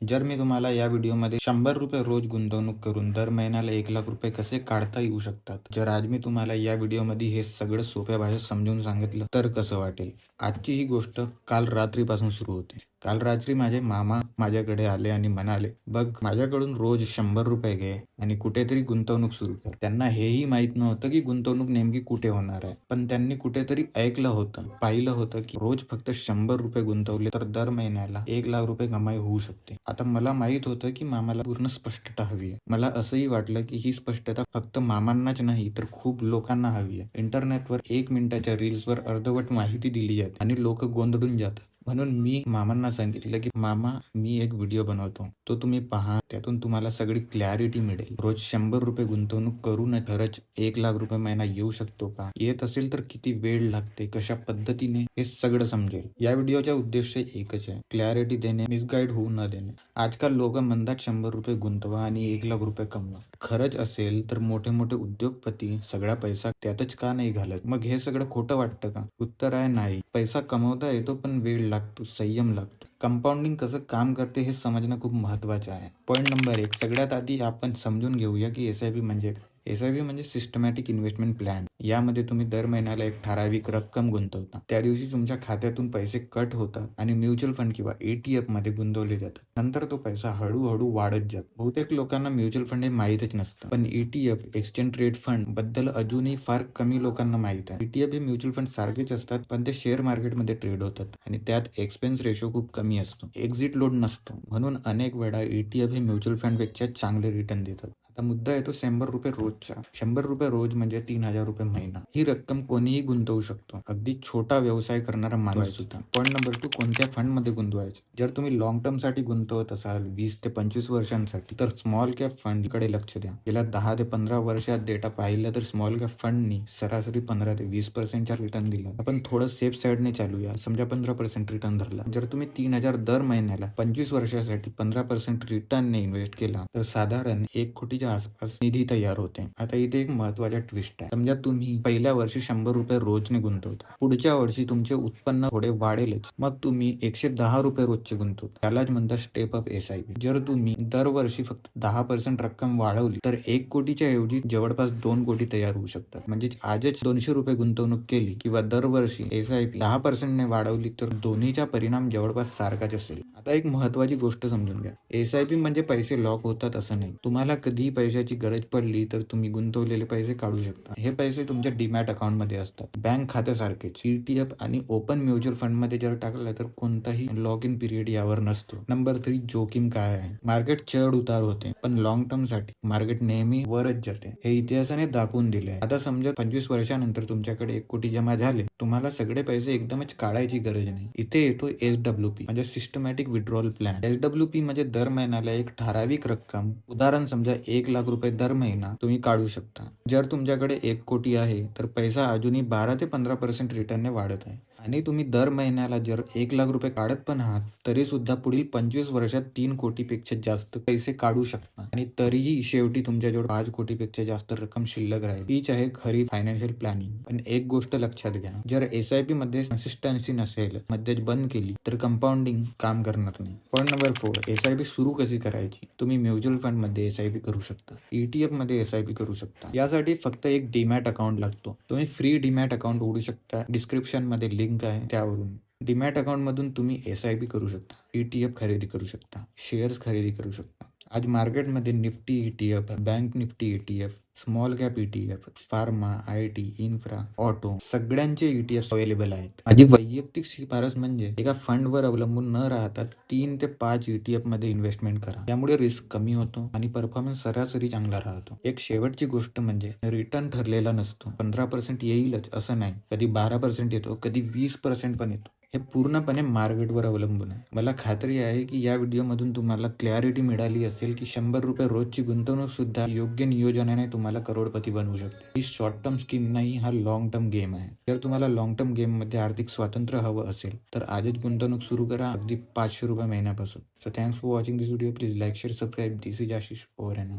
जर मी तुम्हाला या व्हिडिओमध्ये शंभर रुपये रोज गुंतवणूक करून दर महिन्याला एक लाख रुपये कसे काढता येऊ शकतात जर आज मी तुम्हाला या व्हिडिओमध्ये हे सगळं सोप्या भाषेत समजून सांगितलं तर कसं वाटेल? आजची ही गोष्ट काल रात्रीपासून सुरू होते. काल रात्री माझे मामा माझ्याकडे आले आणि म्हणाले बघ माझ्याकडून रोज शंभर रुपये घे आणि कुठेतरी गुंतवणूक सुरू कर. त्यांना हेही माहीत नव्हतं की गुंतवणूक नेमकी कुठे होणार आहे. पण त्यांनी कुठेतरी ऐकलं होतं पाहिलं होतं की रोज फक्त शंभर रुपये गुंतवले तर दर महिन्याला एक लाख रुपये कमाई होऊ शकते. आता मला माहीत होतं की मामाला पूर्ण स्पष्टता हवी आहे. मला असंही वाटलं की ही स्पष्टता फक्त मामांनाच नाही तर खूप लोकांना हवी आहे. इंटरनेटवर एक मिनिटाच्या रील्सवर अर्धवट माहिती दिली जाते आणि लोक गोंधळून जातात. म्हणून मी मामांना सांगितलं की मामा मी एक व्हिडिओ बनवतो. तो तुम्ही पहा. त्यातून तुम्हाला सगळी क्लॅरिटी मिळेल. रोज शंभर रुपये गुंतवणूक करून खरंच एक लाख रुपये महिना येऊ शकतो का? येत असेल तर किती वेळ लागते? कशा पद्धतीने? हे सगळं समजेल. या व्हिडिओचा उद्देश एकच आहे. क्लॅरिटी देणे मिसगाईड होऊ न देणे. आजकाल लोक म्हणतात शंभर रुपये गुंतवा आणि एक लाख रुपये कमवा. खरंच असेल तर मोठे मोठे उद्योगपती सगळा पैसा त्यातच का नाही घालत? मग हे सगळं खोटं वाटतं का? उत्तर आहे नाही. पैसा कमवता येतो पण वेळ लागतो. संयम लागतो कंपाऊंडिंग कसं काम करते हे समजणं खूप महत्त्वाचं आहे. पॉईंट नंबर एक सगळ्यात आधी आपण समजून घेऊया की एस आय पी म्हणजे एस आय पी म्हणजे सिस्टमॅटिक इन्व्हेस्टमेंट प्लॅन यामध्ये तुम्ही दर महिन्याला एक ठराविक रक्कम गुंतवता. त्या दिवशी तुमच्या खात्यातून पैसे कट होतात आणि म्युच्युअल फंड किंवा एटीएफमध्ये गुंतवले जातात. नंतर तो पैसा हळूहळू वाढत जातो. बहुतेक लोकांना म्युच्युअल फंड हे माहीतच नसतं. पण ईटीएफ एक्सचेंज ट्रेड फंडबद्दल अजूनही फार कमी लोकांना माहीत आहे. ईटीएफ हे म्युच्युअल फंड सारखेच असतात पण ते शेअर मार्केटमध्ये ट्रेड होतात आणि त्यात एक्सपेन्स रेशो खूप कमी असतो. एक्झिट लोड नसतो. म्हणून अनेक वेळा ईटीएफ हे म्युच्युअल फंडपेक्षा चांगले रिटर्न देतात. आता मुद्दा येतो शंभर रुपये रोजचा. शंभर रुपये रोज म्हणजे तीन हजार रुपये महिना. ही रक्कम कोणीही गुंतवू शकतो. अगदी छोटा व्यवसाय करणारा माणूस सुद्धा. पॉईंट नंबर टू कोणत्या फंडमध्ये गुंतवायचे? जर तुम्ही लॉंग टर्मसाठी गुंतवत असाल वीस ते पंचवीस वर्षांसाठी तर स्मॉल कॅप फंडकडे लक्ष द्या. गेल्या दहा ते पंधरा वर्षात डेटा पाहिला तर स्मॉल कॅप फंडनी सरासरी पंधरा ते वीस पर्सेंटच्या रिटर्न दिला. आपण थोडं सेफ साईडने चालूया. समजा पंधरा पर्सेंट रिटर्न धरला. जर तुम्ही तीन हजार दर महिन्याला पंचवीस वर्षासाठी पंधरा पर्सेंट रिटर्नने इन्व्हेस्ट केला तर साधारण एक कोटीच्या आसपास निधी तयार होते. आता इथे एक महत्त्वाचा ट्विस्ट आहे. समजा तुम्ही पहिल्या वर्षी शंभर रुपये रोजने गुंतवता. पुढच्या वर्षी तुमचे उत्पन्न थोडे वाढेलच मग तुम्ही एकशे दहा रुपये रोजचे गुंतवता. त्यालाच म्हणतात step up S I P जर तुम्ही दरवर्षी फक्त दहा पर्सेंट रक्कम वाढवली तर एक कोटीच्या ऐवजी जवळपास दोन कोटी तयार होऊ शकतात. म्हणजे आजच दोनशे रुपये गुंतवणूक केली किंवा दरवर्षी एस आय पी दहा पर्सेंटने वाढवली तर दोन्हीचा परिणाम जवळपास सारखाच असेल. आता एक महत्वाची गोष्ट समजून घ्या. एस आय पी म्हणजे पैसे लॉक होतात असं नाही. तुम्हाला कधी कधीही पैशाची गरज पडली तर तुम्ही गुंतवलेले पैसे काढू शकता. हे पैसे तुमच्या डीमॅट अकाउंटमध्ये असतात. बँक खात्यासारखेच ईटीएफ आणि ओपन म्युच्युअल फंडमध्ये जर टाकलं तर कोणताही लॉग इन पिरियड यावर नसतो. नंबर थ्री जोखीम काय आहे? मार्केट चढ उतार होते पण लॉंग टर्मसाठी मार्केट नेहमी वरच जाते. हे इतिहासाने दाखवून दिले आता समजा पंचवीस वर्षानंतर तुमच्याकडे एक कोटी जमा झाले तुम्हाला सगळे पैसे एकदमच काढायची गरज नाही. इथे येतो एस डब्ल्यू पी म्हणजे systematic withdrawal plan S W P म्हणजे दर महिन्याला एक ठराविक रक्कम. उदाहरण समजा एक लाख रुपये दर महिना तुम्ही काढू शकता. जर तुमच्याकडे एक कोटी आहे तर पैसा अजूनही बारा ते पंधरा पर्सेंट रिटर्नने वाढत आहे. आणि तुम्ही दर महिन्याला जर एक लाख रुपये काढत पण आहात तरी सुद्धा पुढील पंचवीस वर्षात तीन कोटीपेक्षा जास्त पैसे काढू शकता. आणि तरीही शेवटी तुमच्याजवळ पाच कोटीपेक्षा जास्त रक्कम शिल्लक राहील. हीच आहे खरी फायनान्शियल प्लॅनिंग पण एक गोष्ट लक्षात घ्या. जर एस आय पी मध्ये कन्सिस्टन्सी नसेल मध्येच बंद केली तर कंपाऊंडिंग काम करणार नाही. Point number four S I P सुरू कशी करायची? तुम्ही म्युच्युअल फंडमध्ये एस आय पी करू शकता. ईटीएफमध्ये एस आय पी करू शकता. यासाठी फक्त एक डीमॅट अकाउंट लागतो. तुम्ही फ्री डीमॅट अकाउंट उघडू शकता. डिस्क्रिप्शनमध्ये लिंक आहे त्यावरून. डीमॅट अकाउंटमधून तुम्ही एस आय पी करू शकता ई टी एफ खरेदी करू शकता शेअर्स खरेदी करू शकता. आज मार्केटमध्ये Nifty ETF bank Nifty ETF small cap ETF pharma I T infra auto सगळ्यांचे ईटीएफ अवेलेबल आहेत. माझी वैयक्तिक शिफारस म्हणजे एका फंडवर अवलंबून न राहता तीन ते पाच ईटीएफमध्ये इन्व्हेस्टमेंट करा. त्यामुळे रिस्क कमी होतो आणि परफॉर्मन्स सरासरी चांगला राहतो. एक शेवटची गोष्ट म्हणजे रिटर्न ठरलेला नसतो. पंधरा पर्सेंट येईलच असं नाही. कधी बारा पर्सेंट येतो कधी वीस पर्सेंट पण येतो. हे पूर्णपणे मार्केटवर अवलंबून आहे. मला खात्री आहे की या व्हिडिओमधून तुम्हाला क्लॅरिटी मिळाली असेल की शंभर रुपये रोजची गुंतवणूक सुद्धा योग्य नियोजनाने तुम्हाला करोडपती बनवू शकते. ही शॉर्ट टर्म स्कीम नाही हा लॉंग टर्म गेम आहे. जर तुम्हाला लॉंग टर्म गेममध्ये आर्थिक स्वातंत्र्य हवं असेल तर आजच गुंतवणूक सुरू करा अगदी पाचशे रुपये महिन्यापासून. So thanks for watching this video please like share subscribe this is Ashish over and